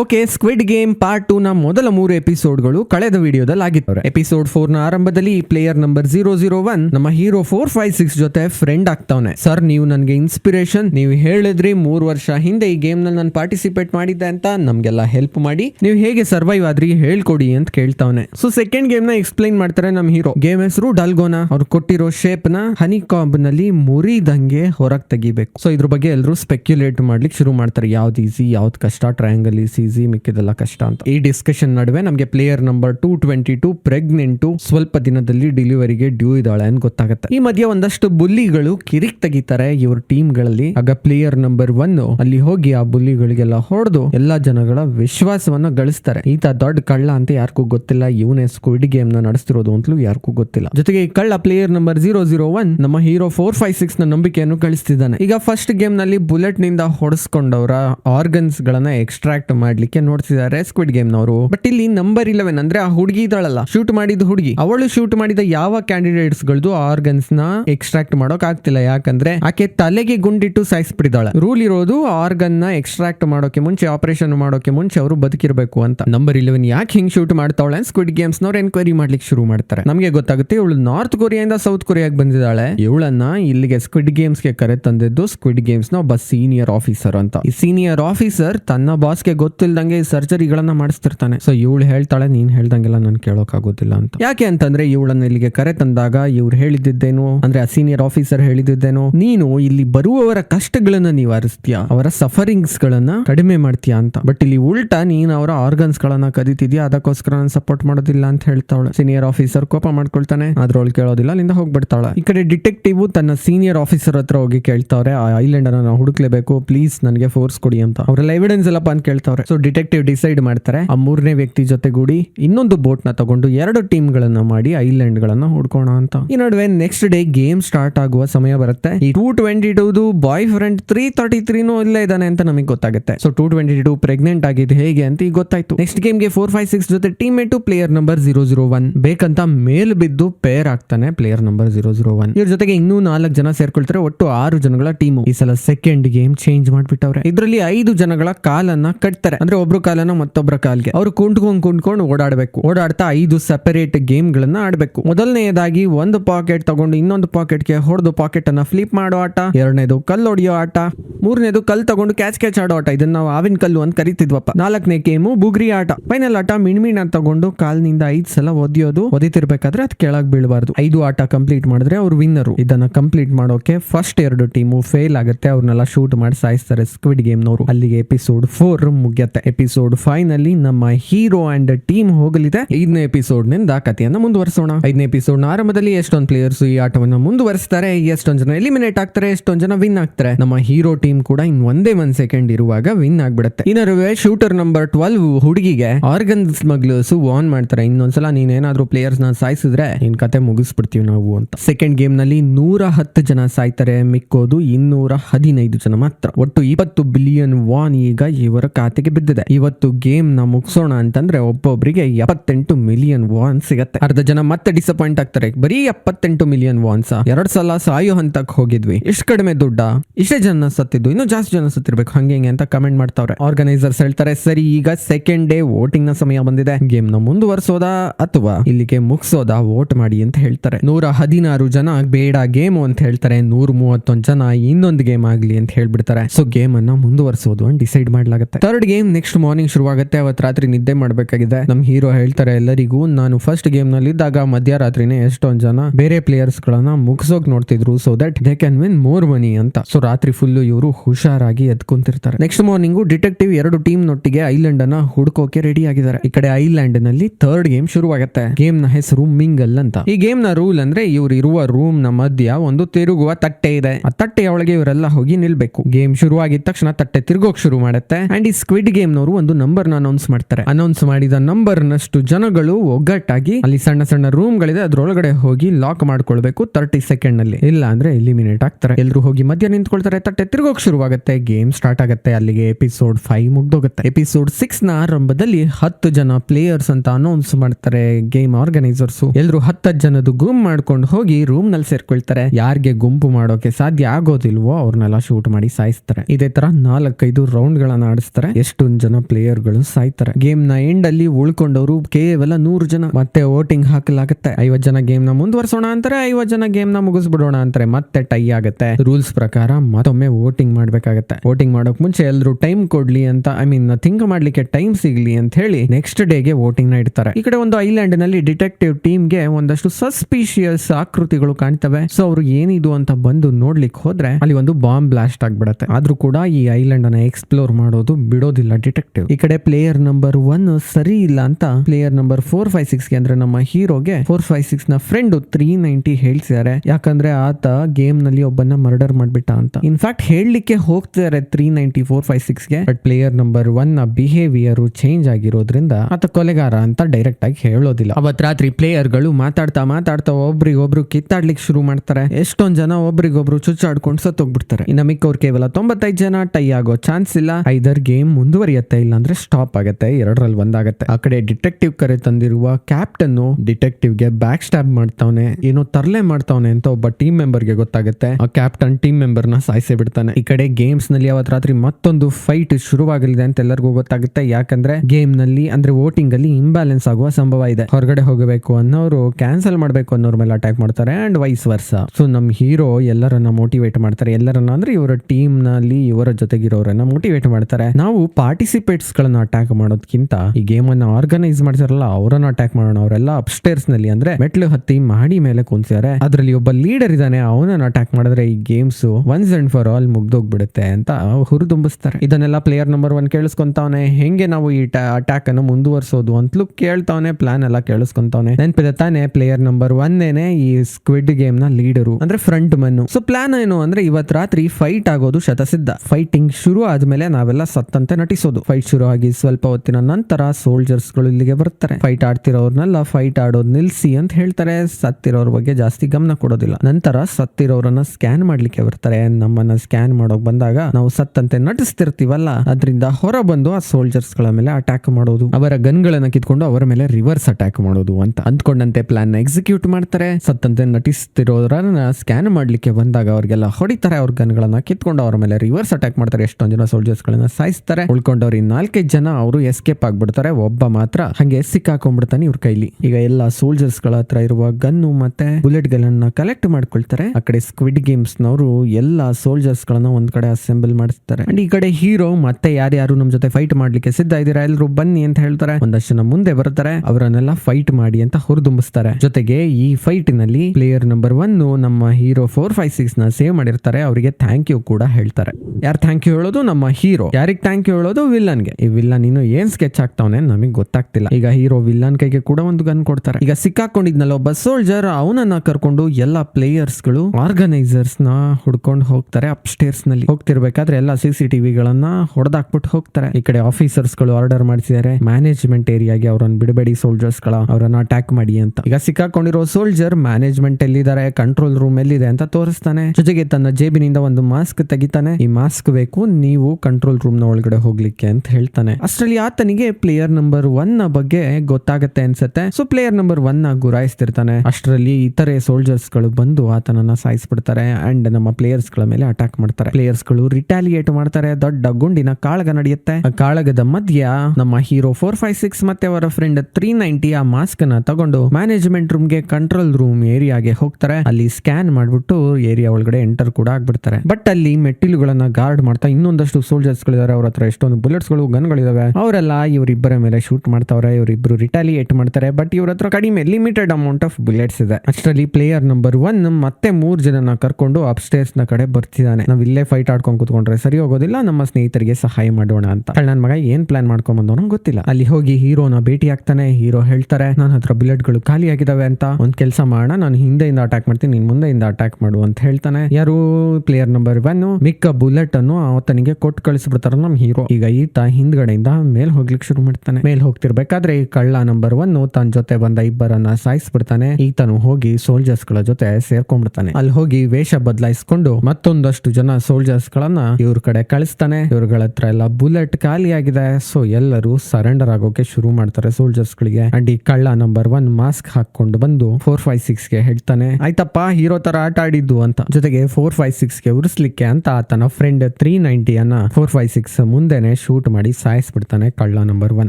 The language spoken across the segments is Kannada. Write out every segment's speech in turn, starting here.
Okay squid game part two ನ ಮೊದಲ ಮೂರು ಎಪಿಸೋಡ್ಗಳು ಕಳೆದ ವಿಡಿಯೋದಲ್ಲಿ ಆಗಿತ್ತವ್ರೆ. ಎಪಿಸೋಡ್ ಫೋರ್ನ ಆರಂಭದಲ್ಲಿ player number zero zero one ನಮ್ಮ ಹೀರೋ ಫೋರ್ ಫೈವ್ ಸಿಕ್ಸ್ ಜೊತೆ ಫ್ರೆಂಡ್ ಆಗ್ತಾವನೆ. ಸರ್ ನೀವು ನನಗೆ ಇನ್ಸ್ಪಿರೇಷನ್ ನೀವು ಹೇಳಿದ್ರಿ ಮೂರು ವರ್ಷ ಹಿಂದೆ ಈ ಗೇಮ್ನಲ್ಲಿ ನಾನು ಪಾರ್ಟಿಸಿಪೇಟ್ ಮಾಡಿದ್ದೆ ಅಂತ ನಮ್ಗೆಲ್ಲ ಹೆಲ್ಪ್ ಮಾಡಿ, ನೀವು ಹೇಗೆ ಸರ್ವೈವ್ ಆದ್ರಿ ಹೇಳ್ಕೊಡಿ ಅಂತ ಕೇಳ್ತಾವನೆ. ಸೊ ಸೆಕೆಂಡ್ ಗೇಮ್ನ ಎಕ್ಸ್ಪ್ಲೈನ್ ಮಾಡ್ತಾರೆ ನಮ್ಮ ಹೀರೋ ಗೇಮ್ ಹೆಸರು ಡಲ್ಗೋನಾ ಅವ್ರು ಕೊಟ್ಟಿರೋ ಶೇಪ್ನ ಹನಿ ಕಾಂಬ್ನಲ್ಲಿ ಮುರಿದಂಗೆ ಹೊರಗೆ ತೆಗಿಬೇಕು. ಸೊ ಇದ್ರ ಬಗ್ಗೆ ಎಲ್ಲರೂ ಸ್ಪೆಕ್ಯುಲೇಟ್ ಮಾಡ್ಲಿಕ್ಕೆ ಶುರು ಮಾಡ್ತಾರೆ. ಯಾವ್ದು ಈಸಿ ಯಾವ್ದು ಕಷ್ಟ ಟ್ರಯಾಂಗಲ್ ಈಸ್ ಈಸಿ ಮಿಕ್ಕಿದೆಲ್ಲ ಕಷ್ಟ ಅಂತ. ಈ ಡಿಸ್ಕಷನ್ ನಡುವೆ ನಮಗೆ player number two twenty two pregnant ಸ್ವಲ್ಪ ದಿನದಲ್ಲಿ ಡಿಲಿವರಿಗೆ ಡ್ಯೂ ಇದ್ದಾಳೆ ಅಂತ ಗೊತ್ತಾಗುತ್ತೆ. ಈ ಮಧ್ಯೆ ಒಂದಷ್ಟು ಬುಲ್ಲಿಗಳು ಕಿರಿಕ್ ತೆಗಿತಾರೆ ಇವ್ರ ಟೀಮ್ಗಳಲ್ಲಿ ಆಗ ಪ್ಲೇಯರ್ ನಂಬರ್ ಒನ್ ಅಲ್ಲಿ ಹೋಗಿ ಆ ಬುಲ್ಲಿಗಳಿಗೆಲ್ಲ ಹೊಡೆದು ಎಲ್ಲಾ ಜನಗಳ ವಿಶ್ವಾಸವನ್ನ ಗಳಿಸ್ತಾರೆ. ಈತ ದೊಡ್ಡ ಕಳ್ಳ ಅಂತ ಯಾರಿಗೂ ಗೊತ್ತಿಲ್ಲ, ಇವನೇ ಸ್ಕ್ವಿಡ್ ಗೇಮ್ನ ನಡೆಸ್ತಿರೋದು ಅಂತಲೂ ಯಾರಿಗೂ ಗೊತ್ತಿಲ್ಲ. ಜೊತೆಗೆ ಈ ಕಳ್ಳ player number zero zero one ನಮ್ಮ ಹೀರೋ ಫೋರ್ ಫೈವ್ ಸಿಕ್ಸ್ನ ನಂಬಿಕೆಯನ್ನು ಕಳಿಸ್ತಿದ್ದಾನೆ ಈಗ ಫಸ್ಟ್ ಗೇಮ್ನಲ್ಲಿ ಬುಲೆಟ್ನಿಂದ ಹೊಡೆಸ್ಕೊಂಡವರ ಆರ್ಗನ್ಸ್ ಗಳನ್ನ ಎಕ್ಸ್ಟ್ರಾಕ್ಟ್ ಮಾಡ್ಲಿಕ್ಕೆ ನೋಡ್ತಿದ್ದಾರೆ ಸ್ಕ್ವಿಡ್ ಗೇಮ್ ನವರು. ಬಟ್ ಇಲ್ಲಿ ನಂಬರ್ ಇಲೆವೆನ್ ಅಂದ್ರೆ ಆ ಹುಡುಗಿ ಇದ್ದಾಳಲ್ಲ. ಶೂಟ್ ಮಾಡಿದ ಹುಡುಗಿ. ಅವಳು ಶೂಟ್ ಮಾಡಿದ ಯಾವ ಕ್ಯಾಂಡಿಡೇಟ್ಸ್ ಗಳದು ಆರ್ಗನ್ಸ್ನ ಎಕ್ಸ್ಟ್ರಾಕ್ಟ್ ಮಾಡೋಕ್ ಆಗ್ತಿಲ್ಲ. ಯಾಕಂದ್ರೆ ಆಕೆ ತಲೆಗೆ ಗುಂಡಿಟ್ಟು ಸಾಯಿಸ್ಬಿಟ್ಟಿದ್ದಾಳೆ. ರೂಲ್ ಇರೋದು ಆರ್ಗನ್ನ ಎಕ್ಸ್ಟ್ರಾಕ್ಟ್ ಮಾಡೋಕೆ ಮುಂಚೆ ಆಪರೇಷನ್ ಮಾಡೋಕೆ ಮುಂಚೆ ಅವರು ಬದುಕಿರಬೇಕು ಅಂತ. ನಂಬರ್ ಇಲೆವೆನ್ ಯಾಕೆ ಹಿಂಗ್ ಶೂಟ್ ಮಾಡ್ತಾವಳೆ ಸ್ಕ್ವಿಡ್ ಗೇಮ್ಸ್ ನವ್ರು ಎನ್ಕ್ವೈರಿ ಮಾಡ್ಲಿಕ್ಕೆ ಶುರು ಮಾಡ್ತಾರೆ. ನಮಗೆ ಗೊತ್ತಾಗುತ್ತೆ ಇವಳು ನಾರ್ತ್ ಕೊರಿಯಾದಿಂದ ಸೌತ್ ಕೊರಿಯಾಗೆ ಬಂದಿದ್ದಾಳೆ. ಇವಳನ್ನ ಇಲ್ಲಿಗೆ ಸ್ಕ್ವಿಡ್ ಗೇಮ್ಸ್ಗೆ ಕರೆ ತಂದಿದ್ದು ಸ್ಕ್ವಿಡ್ ಗೇಮ್ಸ್ನ ಒಬ್ಬ ಸೀನಿಯರ್ ಆಫೀಸರ್ ಅಂತ. ಈ ಸೀನಿಯರ್ ಆಫೀಸರ್ ತನ್ನ ಬಾಸ್ಗೆ ಗೊತ್ತಿಲ್ದಂಗೆ ಸರ್ಜರಿಗಳನ್ನ ಮಾಡಿಸ್ತಿರ್ತಾನೆ. ಸೊ ಇವಳು ಹೇಳ್ತಾಳೆ, ನೀನ್ ಹೇಳ್ದಂಗೆಲ್ಲ ನನ್ ಕೇಳೋಕ್ ಆಗೋದಿಲ್ಲ ಅಂತ. ಯಾಕೆ ಅಂತಂದ್ರೆ ಇವಳನ್ನ ಇಲ್ಲಿಗೆ ಕರೆ ತಂದಾಗ ಇವ್ರು ಹೇಳಿದ್ದೇನು ಅಂದ್ರೆ ಆ ಸೀನಿಯರ್ ಆಫೀಸರ್ ಹೇಳಿದ್ದೇನು ನೀನು ಇಲ್ಲಿ ಬರುವವರ ಕಷ್ಟಗಳನ್ನ ನಿವಾರಿಸ್ತೀಯ, ಅವರ ಸಫರಿಂಗ್ಸ್ ಗಳನ್ನ ಕಡಿಮೆ ಮಾಡ್ತೀಯ ಅಂತ. ಬಟ್ ಇಲ್ಲಿ ಉಲ್ಟಾ ನೀನ್ ಅವರ ಆರ್ಗನ್ಸ್ ಗಳನ್ನ ಕದಿತಿದ್ಯಾ, ಅದಕ್ಕೋಸ್ಕರ ನಾನು ಸಪೋರ್ಟ್ ಮಾಡೋದಿಲ್ಲ ಅಂತ ಹೇಳ್ತಾಳೆ ಸೀನಿಯರ್ ಆಫೀಸರ್ ಕೋಪ ಮಾಡ್ಕೊಳ್ತಾನೆ ಅವಳು ಕೇಳೋದಿಲ್ಲ, ಅಲ್ಲಿಂದ ಹೋಗ್ಬಿಡ್ತಾಳೆ. ಈ ಕಡೆ ಡಿಟೆಕ್ಟಿವ್ ತನ್ನ ಸೀನಿಯರ್ ಆಫೀಸರ್ ಹತ್ರ ಹೋಗಿ ಕೇಳ್ತಾವ್ರೆ, ಆ ಐಲ್ಯಾಂಡ್ ಅನ್ನ ಹುಡುಕ್ಲೇಬೇಕು ಪ್ಲೀಸ್ ನನಗೆ ಫೋರ್ಸ್ ಕೊಡಿ ಅಂತ. ಅವರೆಲ್ಲ ಎವಿಡೆನ್ಸ್ ಎಲ್ಲಪ್ಪ ಅಂತ ಕೇಳ್ತಾವ್ರೆ. ಸೊ ಡಿಟೆಕ್ಟಿವ್ ಡಿಸೈಡ್ ಮಾಡ್ತಾರೆ. ಆ ಮೂರನೇ ವ್ಯಕ್ತಿ ಜೊತೆಗೂಡಿ ಇನ್ನೊಂದು ಬೋಟ್ನ ತಗೊಂಡು ಎರಡು ಟೀಮ್ ಗಳನ್ನ ಮಾಡಿ ಐಲ್ಯಾಂಡ್ ಗಳನ್ನ ಹುಡ್ಕೋಣ ಅಂತ. ಈ ನಡುವೆ ನೆಕ್ಸ್ಟ್ ಡೇ ಗೇಮ್ ಸ್ಟಾರ್ಟ್ ಆಗುವ ಸಮಯ ಬರುತ್ತೆ. ಈ two twenty two boyfriend three thirty ತ್ರೀನೂ ಇಲ್ಲೇ ಇದ್ದಾನೆ ಅಂತ ನಮಗೆ ಗೊತ್ತಾಗುತ್ತೆ. So two twenty two pregnant ಆಗಿದ್ದು ಹೇಗೆ ಅಂತ ಈಗ ಗೊತ್ತಾಯ್ತು. ನೆಕ್ಸ್ಟ್ ಗೇಮ್ಗೆ ಫೋರ್ ಫೈವ್ ಸಿಕ್ಸ್ ಜೊತೆ teammate player number zero zero one ಬೇಕಂತ ಮೇಲ್ ಬಿದ್ದು ಪೇರ್ ಆಗ್ತಾನೆ player number zero zero one ಇವ್ರ ಜೊತೆಗೆ ಇನ್ನೂ ನಾಲ್ಕು ಜನ ಸೇರ್ಕೊಳ್ತಾರೆ. ಒಟ್ಟು ಆರು ಜನಗಳ ಟೀಮ್ ಈ ಸಲ ಸೆಕೆಂಡ್ ಗೇಮ್ ಚೇಂಜ್ ಮಾಡ್ಬಿಟ್ಟವ್ರೆ. ಇದರಲ್ಲಿ ಐದು ಜನಗಳ ಕಾಲನ್ನ ಕಟ್ತಾರೆ. ಅಂದ್ರೆ ಒಬ್ರು ಕಾಲನ ಮತ್ತೊಬ್ಬರ ಕಾಲ್ಗೆ. ಅವ್ರು ಕುಂಟ್ಕೊಂಡ್ ಕುಂಟ್ಕೊಂಡು ಓಡಾಡಬೇಕು. ಓಡಾಡ್ತಾ ಐದು ಸೆಪರೇಟ್ ಗೇಮ್ ಗಳನ್ನ ಆಡ್ಬೇಕು. ಮೊದಲನೆಯದಾಗಿ ಒಂದು ಪಾಕೆಟ್ ತಗೊಂಡು ಇನ್ನೊಂದು ಪಾಕೆಟ್ಗೆ ಹೊಡೆದು ಪಾಕೆಟ್ ಅನ್ನ ಫ್ಲಿಪ್ ಮಾಡೋ ಆಟ. ಎರಡನೇದು ಕಲ್ಲು ಹೊಡಿಯೋ ಆಟ. ಮೂರನೇದು ಕಲ್ ತಗೊಂಡು ಕ್ಯಾಚ್ ಕ್ಯಾಚ್ ಆಡೋ ಆಟ. ಇದನ್ನ ನಾವು ಆವಿನ ಕಲ್ಲು ಅಂತ ಕರಿತಿದ್ವಪ್ಪ. ನಾಲ್ಕನೇ ಗೇಮು ಬುಗ್ರಿ ಆಟ. ಫೈನಲ್ ಆಟ ಮಿಣ್ಮಿಣ ತಗೊಂಡು ಕಾಲ್ನಿಂದ ಐದ್ ಸಲ ಒದಿಯೋದು. ಒದಿತಿರ್ಬೇಕಾದ್ರೆ ಅದ್ ಕೆಳಗ್ ಬೀಳಬಾರ್ದು. ಐದು ಆಟ ಕಂಪ್ಲೀಟ್ ಮಾಡಿದ್ರೆ ಅವ್ರು ವಿನ್ನರು ಇದನ್ನ ಕಂಪ್ಲೀಟ್ ಮಾಡೋಕೆ ಫಸ್ಟ್ ಎರಡು ಟೀಮು ಫೇಲ್ ಆಗುತ್ತೆ. ಅವ್ರನ್ನೆಲ್ಲ ಶೂಟ್ ಮಾಡಿ ಸಾಯಿಸ್ತಾರೆ ಸ್ಕ್ವಿಡ್ ಗೇಮ್ ನವರು. ಅಲ್ಲಿಗೆ ಎಪಿಸೋಡ್ ಫೋರ್ ಮುಗಿಯತ್ತೆ ಎಪಿಸೋಡ್ ಫೈವ್ನಲ್ಲಿ ನಮ್ಮ ಹೀರೋ ಅಂಡ್ ಟೀಮ್ ಹೋಗಲಿದೆ. ಐದನೇ ಎಪಿಸೋಡ್ನಿಂದ ಕಥೆಯನ್ನ ಮುಂದುವರಿಸೋಣ. ಐದನೇ ಎಪಿಸೋಡ್ನ ಆರಂಭದಲ್ಲಿ ಎಷ್ಟೊಂದು ಪ್ಲೇಯರ್ಸ್ ಈ ಆಟವನ್ನ ಮುಂದುವರಿಸ್ತಾರೆ, ಎಷ್ಟೊಂದು ಜನ ಎಲಿಮಿನೇಟ್ ಆಗ್ತಾರೆ, ಎಷ್ಟೊಂದು ಜನ ವಿನ್ ಆಗ್ತಾರೆ. ನಮ್ಮ ಹೀರೋ ಟೀಮ್ ಕೂಡ ಇನ್ ಒಂದೇ ಒಂದ್ ಸೆಕೆಂಡ್ ಇರುವಾಗ ವಿನ್ ಆಗ್ಬಿಡುತ್ತೆ. ನಡುವೆ ಶೂಟರ್ ನಂಬರ್ ಟ್ವೆಲ್ವ್ ಹುಡುಗಿಗೆ ಆರ್ಗನ್ ಸ್ಮಗ್ಲರ್ಸ್ ವಾರ್ನ್ ಮಾಡ್ತಾರೆ. ಇನ್ನೊಂದ್ಸಲ ನೀನೇನಾದ್ರೂ ಪ್ಲೇಯರ್ಸ್ನ ಸಾಯಿಸಿದ್ರೆ ನಿನ್ ಕತೆ ಮುಗಿಸ್ಬಿಡ್ತೀವಿ ನಾವು ಅಂತ. ಸೆಕೆಂಡ್ ಗೇಮ್ನಲ್ಲಿ ನೂರ ಹತ್ತು ಜನ ಸಾಯ್ತಾರೆ. ಮಿಕ್ಕೋದು ಇನ್ನೂರ ಹದಿನೈದು ಜನ ಮಾತ್ರ. ಒಟ್ಟು ಇಪ್ಪತ್ತು ಬಿಲಿಯನ್ ವಾನ್ ಈಗ ಇವರ ಖಾತೆಗೆ ಬಿದ್ದಿದೆ. ಇವತ್ತು ಗೇಮ್ನ ಮುಗಿಸೋಣ ಅಂತಂದ್ರೆ ಒಬ್ಬೊಬ್ಬರಿಗೆ ಎಪ್ಪತ್ತೆಂಟು ಮಿಲಿಯನ್ ವಾನ್ ಸಿಗತ್ತೆ. ಅರ್ಧ ಜನ ಮತ್ತೆ ಡಿಸಪಾಯಿಂಟ್ ಆಗ್ತಾರೆ. ಬರೀ ಎಪ್ಪತ್ತೆಂಟು ಮಿಲಿಯನ್ ವಾನ್ಸ್ ಎರಡ್ ಸಲ ಸಾಯೋ ಹಂತಕ್ಕೆ ಹೋಗಿದ್ವಿ. ಇಷ್ಟು ಕಡಿಮೆ ದುಡ್ಡ? ಇಷ್ಟೇ ಜನ ಸತ್ತಿದ್ದು? ಇನ್ನು ಜಾಸ್ತಿ ಜನ ಸತ್ತಿರ್ಬೇಕು. ಹಂಗೆ ಹಿಂಗೆ ಅಂತ ಕಮೆಂಟ್ ಮಾಡ್ತಾವ್ರೆ. ಆರ್ಗನೈಸರ್ಸ್ ಹೇಳ್ತಾರೆ, ಸರಿ, ಈಗ ಸೆಕೆಂಡ್ ಡೇ ವೋಟಿಂಗ್ನ ಸಮಯ ಬಂದಿದೆ. ಗೇಮ್ನ ಮುಂದುವರಿಸೋದಾ ಅಥವಾ ಇಲ್ಲಿಗೆ ಮುಗಿಸೋದಾ? ವೋಟ್ ಮಾಡಿ ಅಂತ ಹೇಳ್ತಾರೆ. ನೂರ ಹದಿನಾರು ಜನ ಬೇಡ ಗೇಮ್ ಅಂತ ಹೇಳ್ತಾರೆ. ನೂರ ಮೂವತ್ತೊಂದು ಜನ ಇನ್ನೊಂದು ಗೇಮ್ ಆಗ್ಲಿ ಅಂತ ಹೇಳ್ಬಿಡ್ತಾರೆ. ಸೊ ಗೇಮ್ ಅನ್ನ ಮುಂದುವರಿಸೋದು ಅಂತ ಡಿಸೈಡ್ ಮಾಡ್ಲಾಗುತ್ತೆ. ಥರ್ಡ್ ಗೇಮ್ ನೆಕ್ಸ್ಟ್ ಮಾರ್ನಿಂಗ್ ಶುರುವಾಗುತ್ತೆ. ಅವತ್ತು ರಾತ್ರಿ ನಿದ್ದೆ ಮಾಡಬೇಕಾಗಿದೆ. ನಮ್ಮ ಹೀರೋ ಹೇಳ್ತಾರೆ, ಎಲ್ಲರಿಗೂ ನಾನು ಫಸ್ಟ್ ಗೇಮ್ನಲ್ಲಿ ಇದ್ದಾಗ ಮಧ್ಯರಾತ್ರಿನೇ ಎಷ್ಟೊಂದ್ ಜನ ಬೇರೆ ಪ್ಲೇಯರ್ಸ್ ಗಳನ್ನ ಮುಗಿಸೋಕ್ ನೋಡ್ತಿದ್ರು so that they can win more money ಅಂತ. ಸೊ ರಾತ್ರಿ ಫುಲ್ ಇವರು ಹುಷಾರಾಗಿ ಎದ್ಕೊಂತಿರ್ತಾರೆ. ನೆಕ್ಸ್ಟ್ ಮಾರ್ನಿಂಗ್ ಡಿಟೆಕ್ಟಿವ್ ಎರಡು ಟೀಮ್ ನೊಟ್ಟಿಗೆ ಐಲ್ಯಾಂಡ್ ಅನ್ನ ಹುಡ್ಕೋಕೆ ರೆಡಿ ಆಗಿದ್ದಾರೆ. ಈ ಕಡೆ ಐಲ್ಯಾಂಡ್ನಲ್ಲಿ ಥರ್ಡ್ ಗೇಮ್ ಶುರುವಾಗುತ್ತೆ. ಗೇಮ್ನ ಹೆಸರು ಮಿಂಗಲ್ ಅಂತ. ಈ ಗೇಮ್ನ ರೂಲ್ ಅಂದ್ರೆ ಇವ್ರು ಇರುವ ರೂಮ್ನ ಮಧ್ಯ ಒಂದು ತಿರುಗುವ ತಟ್ಟೆ ಇದೆ. ಆ ತಟ್ಟೆಯ ಒಳಗೆ ಇವರೆಲ್ಲ ಹೋಗಿ ನಿಲ್ಬೇಕು. ಗೇಮ್ ಶುರುವಾಗಿದ ತಕ್ಷಣ ತಟ್ಟೆ ತಿರುಗೋಕ್ ಶುರು ಮಾಡುತ್ತೆ. ಅಂಡ್ ಈ ಸ್ಕ್ವಿಡ್ ಗೇಮ್ ನವರು ಒಂದು ನಂಬರ್ನ ಅನೌನ್ಸ್ ಮಾಡ್ತಾರೆ. ಅನೌನ್ಸ್ ಮಾಡಿದ ನಂಬರ್ ನಷ್ಟು ಜನಗಳು ಒಗ್ಗಟ್ಟಾಗಿ ಅಲ್ಲಿ ಸಣ್ಣ ಸಣ್ಣ ರೂಮ್ ಗಳಿದೆ ಅದ್ರೊಳಗಡೆ ಹೋಗಿ ಲಾಕ್ ಮಾಡ್ಕೊಳ್ಬೇಕು ತರ್ಟಿ ಸೆಕೆಂಡ್ನಲ್ಲಿ ಇಲ್ಲ ಅಂದ್ರೆ ಎಲಿಮಿನೇಟ್ ಆಗ್ತಾರೆ. ಎಲ್ರು ಹೋಗಿ ಮಧ್ಯ ನಿಂತ್ಕೊಳ್ತಾರೆ. ತಟ್ಟೆ ತಿರುಗೋಕ್ ಶುರುವಾಗುತ್ತೆ ಗೇಮ್ ಸ್ಟಾರ್ಟ್ ಆಗುತ್ತೆ, ಅಲ್ಲಿಗೆ ಎಪಿಸೋಡ್ ಫೈವ್ ಮುಗ್ದೋಗುತ್ತೆ. ಎಪಿಸೋಡ್ ಸಿಕ್ಸ್ನ ಆರಂಭದಲ್ಲಿ ಹತ್ತು ಜನ ಪ್ಲೇಯರ್ಸ್ ಅಂತ ಅನೌನ್ಸ್ ಮಾಡ್ತಾರೆ ಗೇಮ್ ಆರ್ಗನೈಸರ್ಸ್ ಎಲ್ರು ಹತ್ತು ಜನದ ಗುಂಪು ಮಾಡ್ಕೊಂಡು ಹೋಗಿ ರೂಮ್ನಲ್ಲಿ ಸೇರ್ಕೊಳ್ತಾರೆ. ಯಾರಿಗೆ ಗುಂಪು ಮಾಡೋಕೆ ಸಾಧ್ಯ ಆಗೋದಿಲ್ವೋ ಅವ್ರನ್ನೆಲ್ಲ ಶೂಟ್ ಮಾಡಿ ಸಾಯಿಸ್ತಾರೆ. ಇದೇ ತರ ನಾಲ್ಕೈದು ರೌಂಡ್ ಗಳನ್ನ ಆಡಿಸ್ತಾರೆ. ಎಷ್ಟು ಎಷ್ಟೊಂದು ಜನ ಪ್ಲೇಯರ್ಗಳು ಸಾಯ್ತಾರೆ. ಗೇಮ್ನ ಎಂಡ್ ಅಲ್ಲಿ ಉಳ್ಕೊಂಡವರು ಕೇವಲ ನೂರು ಜನ. ಮತ್ತೆ ವೋಟಿಂಗ್ ಹಾಕಲಾಗುತ್ತೆ. ಐವತ್ ಜನ ಗೇಮ್ನ ಮುಂದುವರ್ಸೋಣ ಅಂತಾರೆ ಐವತ್ ಜನ ಗೇಮ್ನ ಮುಗಿಸ್ಬಿಡೋಣ ಅಂತಾರೆ. ಮತ್ತೆ ಟೈ ಆಗುತ್ತೆ. ರೂಲ್ಸ್ ಪ್ರಕಾರ ಮತ್ತೊಮ್ಮೆ ವೋಟಿಂಗ್ ಮಾಡ್ಬೇಕಾಗತ್ತೆ. ವೋಟಿಂಗ್ ಮಾಡೋಕ್ ಮುಂಚೆ ಎಲ್ಲರೂ ಟೈಮ್ ಕೊಡ್ಲಿ ಅಂತ ಐ ಮೀನ್ ಥಿಂಕ್ ಮಾಡ್ಲಿಕ್ಕೆ ಟೈಮ್ ಸಿಗ್ಲಿ ಅಂತ ಹೇಳಿ ನೆಕ್ಸ್ಟ್ ಡೇಗೆ ವೋಟಿಂಗ್ನ ಇಡ್ತಾರೆ. ಈ ಕಡೆ ಒಂದು ಐಲ್ಯಾಂಡ್ನಲ್ಲಿ ಡಿಟೆಕ್ಟಿವ್ ಟೀಮ್ಗೆ ಒಂದಷ್ಟು ಸಸ್ಪಿಷಿಯಸ್ ಆಕೃತಿಗಳು ಕಾಣ್ತವೆ. ಸೊ ಅವರು ಏನಿದು ಅಂತ ಬಂದು ನೋಡ್ಲಿಕ್ಕೆ ಹೋದ್ರೆ ಅಲ್ಲಿ ಒಂದು ಬಾಂಬ್ ಬ್ಲಾಸ್ಟ್ ಆಗ್ಬಿಡತ್ತೆ. ಆದ್ರೂ ಕೂಡ ಈ ಐಲ್ಯಾಂಡ್ ಅನ್ನ ಎಕ್ಸ್ಪ್ಲೋರ್ ಮಾಡೋದು ಬಿಡೋದಿಲ್ಲ. ಡಿಟೆಕ್ಟಿವ್ ಈ ಕಡೆ ಪ್ಲೇಯರ್ ನಂಬರ್ ಒನ್ ಸರಿ ಇಲ್ಲ ಅಂತ player number four five six ಅಂದ್ರೆ ನಮ್ಮ ಹೀರೋಗೆ ಫೋರ್ ಫೈವ್ ಸಿಕ್ಸ್ನ ಫ್ರೆಂಡ್ ತ್ರೀ ನೈಂಟಿ ಹೇಳ್ತಿದ್ದಾರೆ ಯಾಕಂದ್ರೆ ಆತ ಗೇಮ್ನಲ್ಲಿ ಒಬ್ಬನ ಮರ್ಡರ್ ಮಾಡ್ಬಿಟ್ಟ ಅಂತ. ಇನ್ಫ್ಯಾಕ್ಟ್ ಹೇಳಲಿಕ್ಕೆ ಹೋಗ್ತಿದ್ದಾರೆ ತ್ರೀ ನೈಂಟಿ ಫೋರ್ ಫೈವ್ ಸಿಕ್ಸ್ಗೆ. ಬಟ್ ಪ್ಲೇಯರ್ ನಂಬರ್ ಒನ್ನ ಬಿಹೇವಿಯರ್ ಚೇಂಜ್ ಆಗಿರೋದ್ರಿಂದ ಆತ ಕೊಲೆಗಾರ ಅಂತ ಡೈರೆಕ್ಟ್ ಆಗಿ ಹೇಳೋದಿಲ್ಲ. ಅವತ್ ರಾತ್ರಿ ಪ್ಲೇಯರ್ಗಳು ಮಾತಾಡ್ತಾ ಮಾತಾಡ್ತಾ ಒಬ್ರಿಗೊಬ್ರು ಕಿತ್ತಾಡ್ಲಿಕ್ಕೆ ಶುರು ಮಾಡ್ತಾರೆ. ಎಷ್ಟೊಂದ್ ಜನ ಒಬ್ರಿಗೊಬ್ರು ಚುಚ್ಚಾಡ್ಕೊಂಡು ಸತ್ತೋಗ್ಬಿಡ್ತಾರೆ. ಇನ್ನ ಮಿಕ್ಕವ್ರು ಕೇವಲ ತೊಂಬತ್ತೈದು ಜನ ಟೈ ಆಗೋ ಚಾನ್ಸ್ ಇಲ್ಲ. ಐದರ್ ಗೇಮ್ ಮುಂದುವರಿಯತ್ತೆ, ಇಲ್ಲಾಂದ್ರೆ ಸ್ಟಾಪ್ ಆಗುತ್ತೆ, ಎರಡರಲ್ಲಿ ಒಂದಾಗತ್ತೆ. ಆ ಕಡೆ ಡಿಟೆಕ್ಟಿವ್ ಕರೆ ತಂದಿರುವ ಕ್ಯಾಪ್ಟನ್ ಡಿಟೆಕ್ಟಿವ್ಗೆ ಬ್ಯಾಕ್ ಸ್ಟ್ಯಾಪ್ ಮಾಡ್ತಾವನೆ, ಏನೋ ತರ್ಲೆ ಮಾಡ್ತಾವನೆ ಅಂತ ಒಬ್ಬ ಟೀಮ್ ಮೆಂಬರ್ಗೆ ಗೊತ್ತಾಗುತ್ತೆ. ಆ ಕ್ಯಾಪ್ಟನ್ ಟೀಮ್ ಮೆಂಬರ್ನ ಸಾಯಿಸಿ ಬಿಡ್ತಾನೆ. ಈ ಕಡೆ ಗೇಮ್ಸ್ನಲ್ಲಿ ಅವತ್ ರಾತ್ರಿ ಮತ್ತೊಂದು ಫೈಟ್ ಶುರುವಾಗಲಿದೆ ಅಂತ ಎಲ್ಲರಿಗೂ ಗೊತ್ತಾಗುತ್ತೆ. ಯಾಕಂದ್ರೆ ಗೇಮ್ನಲ್ಲಿ, ಅಂದ್ರೆ ವೋಟಿಂಗ್ ಅಲ್ಲಿ ಇಂಬ್ಯಾಲೆನ್ಸ್ ಆಗುವ ಸಂಭವ ಇದೆ. ಹೊರಗಡೆ ಹೋಗಬೇಕು ಅನ್ನೋರು ಕ್ಯಾನ್ಸಲ್ ಮಾಡಬೇಕು ಅನ್ನೋರ್ ಮೇಲೆ ಅಟ್ಯಾಕ್ ಮಾಡ್ತಾರೆ ಅಂಡ್ ವೈಸ್ ವರ್ಸ ಸೊ ನಮ್ ಹೀರೋ ಎಲ್ಲರನ್ನ ಮೋಟಿವೇಟ್ ಮಾಡ್ತಾರೆ. ಎಲ್ಲರನ್ನ ಅಂದ್ರೆ ಇವರ ಟೀಮ್ನಲ್ಲಿ ಇವರ ಜೊತೆಗಿರೋರನ್ನ ಮೋಟಿವೇಟ್ ಮಾಡ್ತಾರೆ. ನಾವು ಪಾರ್ಟಿಸಿಪೇಟ್ಸ್ ಗಳನ್ನ ಅಟ್ಯಾಕ್ ಮಾಡೋದಕ್ಕಿಂತ ಈ ಗೇಮ್ ಅನ್ನ ಆರ್ಗನೈಸ್ ಮಾಡಿದಾರಲ್ಲ ಅವರನ್ನ ಅಟ್ಯಾಕ್ ಮಾಡೋಣ. ಅವರೆಲ್ಲ ಅಪ್ಸ್ಟೇರ್ಸ್ನಲ್ಲಿ ಅಂದ್ರೆ ಮೆಟ್ಲು ಹತ್ತಿ ಮಾಡಿ ಮೇಲೆ ಕುಂತಿದ್ದಾರೆ. ಅದ್ರಲ್ಲಿ ಒಬ್ಬ ಲೀಡರ್ ಇದ್ದಾನೆ, ಅವನನ್ನ ಅಟ್ಯಾಕ್ ಮಾಡಿದ್ರೆ ಈ games once and for all ಮುಗ್ದೋಗ್ಬಿಡುತ್ತೆ ಅಂತ ಹುರಿದುಂಬಿಸ್ತಾರೆ. ಇದನ್ನೆಲ್ಲ ಪ್ಲೇಯರ್ ನಂಬರ್ ಒನ್ ಕೇಳಿಸ್ಕೊಂತಾವನೆ. ಹೆಂಗೆ ನಾವು ಈ ಅಟ್ಯಾಕ್ ಅನ್ನು ಮುಂದುವರಿಸೋದು ಅಂತಲೂ ಕೇಳ್ತಾವನೆ ಪ್ಲಾನ್ ಎಲ್ಲ ಕೇಳಿಸ್ಕೊಂತಾವನೆ. ನೆನಪಿದೆ ತಾನೆ ಪ್ಲೇಯರ್ ನಂಬರ್ ಒನ್ನೇನೆ ಈ ಸ್ಕ್ವಿಡ್ ಗೇಮ್ನ ಲೀಡರು ಅಂದ್ರೆ ಫ್ರಂಟ್ ಮನ್ ಸೊ ಪ್ಲಾನ್ ಏನು ಅಂದ್ರೆ ಇವತ್ ರಾತ್ರಿ ಫೈಟ್ ಆಗೋದು ಶತಸಿದ್ಧ. ಫೈಟಿಂಗ್ ಶುರು ಆದ್ಮೇಲೆ ನಾವೆಲ್ಲ ಸತ್ತಂತೆ ನಟಿಸೋದು ಫೈಟ್ ಶುರು ಆಗಿ ಸ್ವಲ್ಪ ಹೊತ್ತಿನ ನಂತರ ಸೋಲ್ಜರ್ಸ್ಗಳು ಇಲ್ಲಿಗೆ ಬರ್ತಾರೆ. ಫೈಟ್ ಆಡ್ತಿರೋರ್ನೆಲ್ಲ ಫೈಟ್ ಆಡೋದ್ ನಿಲ್ಸಿ ಅಂತ ಹೇಳ್ತಾರೆ. ಸತ್ತಿರೋರ್ ಬಗ್ಗೆ ಜಾಸ್ತಿ ಗಮನ ಕೊಡೋದಿಲ್ಲ. ನಂತರ ಸತ್ತಿರೋರನ್ನ ಸ್ಕ್ಯಾನ್ ಮಾಡ್ಲಿಕ್ಕೆ ಬರ್ತಾರೆ. ನಮ್ಮನ್ನ ಸ್ಕ್ಯಾನ್ ಮಾಡೋಕ್ ಬಂದಾಗ ನಾವು ಸತ್ತಂತೆ ನಟಿಸ್ತಿರ್ತೀವಲ್ಲ. ಅದರಿಂದ ಹೊರ ಬಂದು ಆ ಸೋಲ್ಜರ್ಸ್ಗಳ ಮೇಲೆ ಅಟ್ಯಾಕ್ ಮಾಡೋದು. ಅವರ ಗನ್ಗಳನ್ನ ಕಿತ್ಕೊಂಡು ಅವರ ಮೇಲೆ ರಿವರ್ಸ್ ಅಟ್ಯಾಕ್ ಮಾಡೋದು ಅಂತ ಅಂದ್ಕೊಂಡಂತೆ ಪ್ಲಾನ್ ಎಕ್ಸಿಕ್ಯೂಟ್ ಮಾಡ್ತಾರೆ. ಸತ್ತಂತೆ ನಟಿಸ್ತಿರೋರನ್ನ ಸ್ಕ್ಯಾನ್ ಮಾಡ್ಲಿಕ್ಕೆ ಬಂದಾಗ ಅವ್ರಿಗೆಲ್ಲ ಹೊಡಿತಾರೆ. ಅವ್ರ ಗನ್ಗಳನ್ನ ಕಿತ್ಕೊಂಡು ಅವರ ಮೇಲೆ ರಿವರ್ಸ್ ಅಟ್ಯಾಕ್ ಮಾಡ್ತಾರೆ. ಎಷ್ಟೊಂದ್ ಜನ ಸೋಲ್ಜರ್ಸ್ ಗಳನ್ನ ಸಾಯಿಸ್ತಾರೆ. ಉಳ್ಕೊಂಡವ್ರು ಇನ್ ನಾಲ್ಕೈದು ಜನ, ಅವರು ಎಸ್ಕೇಪ್ ಆಗ್ಬಿಡ್ತಾರೆ. ಒಬ್ಬ ಮಾತ್ರ ಹಂಗೆ ಸಿಕ್ಕಾಕೊಂಡ್ಬಿಡ್ತಾನೆ ಇವ್ರ ಕೈಲಿ. ಈಗ ಎಲ್ಲ ಸೋಲ್ಜರ್ಸ್ಗಳ ಹತ್ರ ಇರುವ ಗನ್ನು ಮತ್ತೆ ಬುಲೆಟ್ ಗಳನ್ನ ಕಲೆಕ್ಟ್ ಮಾಡ್ಕೊಳ್ತಾರೆ. ಆ ಕಡೆ ಸ್ಕ್ವಿಡ್ ಗೇಮ್ಸ್ ನವರು ಎಲ್ಲ ಸೋಲ್ಜರ್ಸ್ ಗಳನ್ನ ಒಂದ್ ಕಡೆ ಅಸೆಂಬಲ್ ಮಾಡಿಸ್ತಾರೆ. ಅಂಡ್ ಈ ಕಡೆ ಹೀರೋ ಮತ್ತೆ ಯಾರ್ಯಾರು ನಮ್ ಜೊತೆ ಫೈಟ್ ಮಾಡ್ಲಿಕ್ಕೆ ಸಿದ್ಧ ಇದೀರಾ ಎಲ್ರು ಬನ್ನಿ ಅಂತ ಹೇಳ್ತಾರೆ. ಒಂದಷ್ಟು ಜನ ಮುಂದೆ ಬರ್ತಾರೆ. ಅವರನ್ನೆಲ್ಲ ಫೈಟ್ ಮಾಡಿ ಅಂತ ಹುರಿದುಂಬಿಸ್ತಾರೆ. ಜೊತೆಗೆ ಈ ಫೈಟ್ನಲ್ಲಿ ಪ್ಲೇಯರ್ ನಂಬರ್ ಒನ್ ನಮ್ಮ ಹೀರೋ ಫೋರ್ ಫೈವ್ ಸಿಕ್ಸ್ನ ಸೇವ್ ಮಾಡಿರ್ತಾರೆ. ಅವರಿಗೆ ಥ್ಯಾಂಕ್ ಯು ಕೂಡ ಹೇಳ್ತಾರೆ. ಯಾರು ಥ್ಯಾಂಕ್ ಯು ಹೇಳೋದು? ನಮ್ಮ ಹೀರೋ ಯಾರಿಗೆ ಥ್ಯಾಂಕ್ ಯು ಹೇಳೋದು? ವಿಲ್ಲನ್ಗೆ. ಈ ವಿಲ್ಲನ್ ಇನ್ನು ಏನ್ ಸ್ಕೆಚ್ ಆಗ್ತಾವನೆ ನಮಗೆ ಗೊತ್ತಾಗ್ತಿಲ್ಲ. ಈಗ ಹೀರೋ ವಿಲ್ಲನ್ ಕೈಗೆ ಕೂಡ ಒಂದು ಗನ್ ಕೊಡ್ತಾರೆ. ಈಗ ಸಿಕ್ಕಾಕೊಂಡಿದ್ನಲ್ಲ ಒಬ್ಬ ಸೋಲ್ಜರ್ ಅವನನ್ನ ಕರ್ಕೊಂಡು ಎಲ್ಲ ಪ್ಲೇಯರ್ಸ್ಗಳು ಆರ್ಗನೈಸರ್ಸ್ನ ಹುಡ್ಕೊಂಡು ಹೋಗ್ತಾರೆ ಅಪ್ ಸ್ಟೇರ್ಸ್ನಲ್ಲಿ ಹೋಗ್ತಿರ್ಬೇಕಾದ್ರೆ ಎಲ್ಲ ಸಿ ಸಿ ಟಿವಿಗಳನ್ನ ಹೊಡೆದಾಕ್ಬಿಟ್ಟು ಹೋಗ್ತಾರೆ. ಈ ಕಡೆ ಆಫೀಸರ್ಸ್ಗಳು ಆರ್ಡರ್ ಮಾಡಿಸಿದ್ದಾರೆ ಮ್ಯಾನೇಜ್ಮೆಂಟ್ ಏರಿಯಾಗೆ ಅವರನ್ನ ಬಿಡಬೇಡಿ ಸೋಲ್ಜರ್ಸ್ಗಳ ಅವರನ್ನ ಅಟ್ಯಾಕ್ ಮಾಡಿ ಅಂತ. ಈಗ ಸಿಕ್ಕಾಕೊಂಡಿರೋ ಸೋಲ್ಜರ್ ಮ್ಯಾನೇಜ್ಮೆಂಟ್ ಎಲ್ಲಿದ್ದಾರೆ ಕಂಟ್ರೋಲ್ ರೂಮ್ ಎಲ್ಲಿದೆ ಅಂತ ತೋರಿಸ್ತಾನೆ. ಜೊತೆಗೆ ತನ್ನ ಜೇಬಿನಿಂದ ಒಂದು ಮಾಸ್ಕ್ ತೆಗಿತಾನೆ. ಈ ಮಾಸ್ಕ್ ಬೇಕು, ನೀವು ಕಂಟ್ರೋಲ್ ರೂಮ್ನ ಒಳಗಡೆ ಹೋಗ್ಲಿಕ್ಕೆ ಅಂತ ಹೇಳ್ತಾನೆ. ಅಷ್ಟರಲ್ಲಿ ಆತನಿಗೆ ಪ್ಲೇಯರ್ ನಂಬರ್ ಒನ್ನ ಬಗ್ಗೆ ಗೊತ್ತಾಗತ್ತೆ ಅನ್ಸುತ್ತೆ. ಸೊ ಪ್ಲೇಯರ್ ನಂಬರ್ ಒನ್ನ ಗುರಾಯಿಸ್ತಿರ್ತಾನೆ. ಅಷ್ಟರಲ್ಲಿ ಇತರೆ ಸೋಲ್ಜರ್ಸ್ಗಳು ಬಂದು ಆತನನ್ನ ಸಾಯಿಸ್ಬಿಡ್ತಾರೆ ಅಂಡ್ ನಮ್ಮ ಪ್ಲೇಯರ್ಸ್ಗಳ ಮೇಲೆ ಅಟ್ಯಾಕ್ ಮಾಡ್ತಾರೆ. ಪ್ಲೇಯರ್ಸ್ಗಳು ರಿಟಾಲಿಯೇಟ್ ಮಾಡ್ತಾರೆ. ದೊಡ್ಡ ಗುಂಡಿನ ಕಾಳಗ ನಡೆಯುತ್ತೆ. ಕಾಳಗದ ಮಧ್ಯ ನಮ್ಮ ಹೀರೋ ಫೋರ್ ಫೈವ್ ಸಿಕ್ಸ್ ಮತ್ತೆ ಅವರ ಫ್ರೆಂಡ್ ತ್ರೀ ನೈಂಟಿ ಆ ಮಾಸ್ಕ್ನ ತಗೊಂಡು ಮ್ಯಾನೇಜ್ಮೆಂಟ್ ರೂಮ್ಗೆ ಕಂಟ್ರೋಲ್ ರೂಮ್ ಏರಿಯಾಗೆ ಹೋಗ್ತಾರೆ. ಅಲ್ಲಿ ಸ್ಕ್ಯಾನ್ ಮಾಡ್ಬಿಟ್ಟು ಏರಿಯಾ ಒಳಗಡೆ ಎಂಟರ್ ಕೂಡ ಆಗ್ಬಿಡ್ತಾರೆ. ಬಟ್ ಅಲ್ಲಿ ಮೆಟ್ಟಿಲುಗಳನ್ನ ಗಾರ್ಡ್ ಮಾಡ್ತಾ ಇನ್ನೊಂದಷ್ಟು ಸೋಲ್ಜರ್ಸ್ ಗಳಿದ್ದಾರೆ. ಅವ್ರ ಹತ್ರ ಎಷ್ಟೊಂದು ಬುಲೆಟ್ಸ್ಗಳು ಗನ್ಗಳಿದಾವೆ. ಅವರೆಲ್ಲ ಇವರಿಬ್ಬರ ಮೇಲೆ ಶೂಟ್ ಮಾಡ್ತಾವ್ರೆ. ಇವರಿಬ್ರು ರಿಟಾಲಿಯೇಟ್ ಮಾಡ್ತಾರೆ. ಬಟ್ ಇವ್ರ ಹತ್ರ ಕಡಿಮೆ ಲಿಮಿಟೆಡ್ ಅಮೌಂಟ್ ಆಫ್ ಬುಲೆಟ್ಸ್ ಇದೆ. ಅಷ್ಟರಲ್ಲಿ ಪ್ಲೇಯರ್ ನಂಬರ್ ಒನ್ ಮತ್ತೆ ಮೂರ್ ಜನನ ಕರ್ಕೊಂಡು ಅಪ್ಸ್ಟೇರ್ಸ್ನ ಕಡೆ ಬರ್ತಿದ್ದಾನೆ. ನಾವ್ ಇಲ್ಲೇ ಫೈಟ್ ಆಡ್ಕೊಂಡು ಕುತ್ಕೊಂಡ್ರೆ ಸರಿ ಹೋಗೋದಿಲ್ಲ. ನಮ್ಮ ಸ್ನೇಹಿತರಿಗೆ ಸಹಾಯ ಮಾಡೋಣ ಅಂತ. ನನ್ನ ಮಗ ಏನ್ ಪ್ಲಾನ್ ಮಾಡ್ಕೊಂಡ್ ಬಂದವನೋ ಗೊತ್ತಿಲ್ಲ. ಅಲ್ಲಿ ಹೋಗಿ ಹೀರೋನ ಭೇಟಿ ಆಗ್ತಾನೆ. ಹೀರೋ ಹೇಳ್ತಾರೆ ನನ್ನ ಹತ್ರ ಬುಲೆಟ್ಗಳು ಖಾಲಿ ಆಗಿದಾವೆ ಅಂತ. ಒಂದ್ ಕೆಲಸ ಮಾಡೋಣ ನಾನು ಹಿಂದೆಯಿಂದ ಅಟ್ಯಾಕ್ ಮಾಡ್ತೀನಿ. ನಿನ್ ಮುಂದೆಯಿಂದ ಅಟ್ಯಾಕ್ ಮಾಡು ಅಂತ ಹೇಳ್ತಾನೆ. ಯಾರು ಪ್ಲೇಯರ್ ನಂಬರ್ ಒನ್ ಮಿಕ್ಕ ಬುಲೆಟ್ ಅನ್ನು ಆತನಿಗೆ ಕೊಟ್ಟು ಕಳಿಸ್ಬಿಡ್ತಾರ. ನಮ್ ಹೀರೋ ಈಗ ಈತ ಹಿಂದ್ಗಡೆಯಿಂದ ಮೇಲ್ ಹೋಗ್ಲಿಕ್ಕೆ ಶುರು ಮಾಡ್ತಾನೆ. ಮೇಲ್ ಹೋಗ್ತಿರ್ಬೇಕಾದ್ರೆ ಈ ಕಳ್ಳ ನಂಬರ್ ಒನ್ ತನ್ನ ಜೊತೆ ಬಂದ ಇಬ್ಬರನ್ನ ಸಾಯಿಸ್ಬಿಡ್ತಾನೆ. ಈತನು ಹೋಗಿ ಸೋಲ್ಜರ್ಸ್ಗಳ ಜೊತೆ ಸೇರ್ಕೊಂಡ್ಬಿಡ್ತಾನೆ. ಅಲ್ಲಿ ಹೋಗಿ ವೇಷ ಬದಲಾಯಿಸಿಕೊಂಡು ಮತ್ತೊಂದಷ್ಟು ಜನ ಸೋಲ್ಜರ್ಸ್ ಗಳನ್ನ ಇವ್ರ ಕಡೆ ಕಳಿಸ್ತಾನೆ. ಇವ್ರಗಳ ಹತ್ರ ಎಲ್ಲ ಬುಲೆಟ್ ಖಾಲಿ ಆಗಿದೆ ಸೊ ಎಲ್ಲರೂ ಸರೆಂಡರ್ ಆಗೋಕೆ ಶುರು ಮಾಡ್ತಾರೆ ಸೋಲ್ಜರ್ಸ್ ಗಳಿಗೆ. ಅಂಡ್ ಈ ಕಳ್ಳ ನಂಬರ್ ಒನ್ ಮಾಸ್ಕ್ ಹಾಕೊಂಡು ಬಂದು ಫೋರ್ ಫೈವ್ ಸಿಕ್ಸ್ಗೆ ಹೇಳ್ತಾನೆ. ಆಯ್ತಪ್ಪ, ಹೀರೋ ತರ ಆಟ ಆಡಿದ್ದು ಅಂತ. ಜೊತೆಗೆ ಫೋರ್ ಫೈವ್ ಸಿಕ್ಸ್ಗೆ ಉರಿಸ್ಲಿಕ್ಕೆ ಅಂತ ಆತನ ಫ್ರೆಂಡ್ ತ್ರೀ ನೈಂಟಿ ಅನ್ನ ಫೋರ್ ಫೈವ್ ಸಿಕ್ಸ್ ಮುಂದೆನೆ ಶೂಟ್ ಮಾಡಿ ಸಾಯಿಸ್ಬಿಡ್ತಾನೆ ಕಳ್ಳ ನಂಬರ್ ಒನ್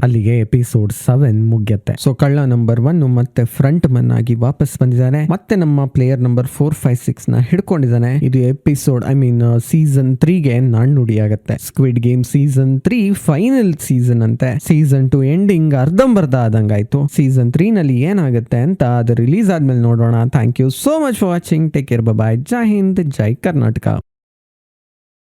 ಅಲ್ಲಿಗೆ ಎಪಿಸೋಡ್ ಸೆವೆನ್ ಮುಗಿಯುತ್ತೆ. ಸೊ ಕಳ್ಳ ನಂಬರ್ ಒನ್ ಮತ್ತೆ ಫ್ರಂಟ್ ಮನ್ ಆಗಿ ವಾಪಸ್ ಬಂದಿದ್ದಾನೆ. ಮತ್ತೆ ನಮ್ಮ ಪ್ಲೇಯರ್ ನಂಬರ್ ಫೋರ್ ಫೈವ್ ಸಿಕ್ಸ್ನ ಹಿಡ್ಕೊಂಡಿದ್ದಾನೆ. ಇದು ಎಪಿಸೋಡ್ ಐ ಮೀನ್ ಸೀಸನ್ ತ್ರೀಗೆ ನಾಣ್ಣುಡಿ ಆಗುತ್ತೆ. Squid game season three final season ಅಂತೆ. ಸೀಸನ್ ಟು ಎಂಡಿಂಗ್ ಅರ್ಧಂಬರ್ಧ ಆದಂಗಾಯ್ತು. ಸೀಸನ್ ತ್ರೀ ನಲ್ಲಿ ಏನಾಗುತ್ತೆ ಅಂತ ಅದು ರಿಲೀಸ್ ಆದ್ಮೇಲೆ ನೋಡೋಣ. Thank you so much for watching take care bye ಜೈ ಹಿಂದ್ ಜೈ ಕರ್ನಾಟಕ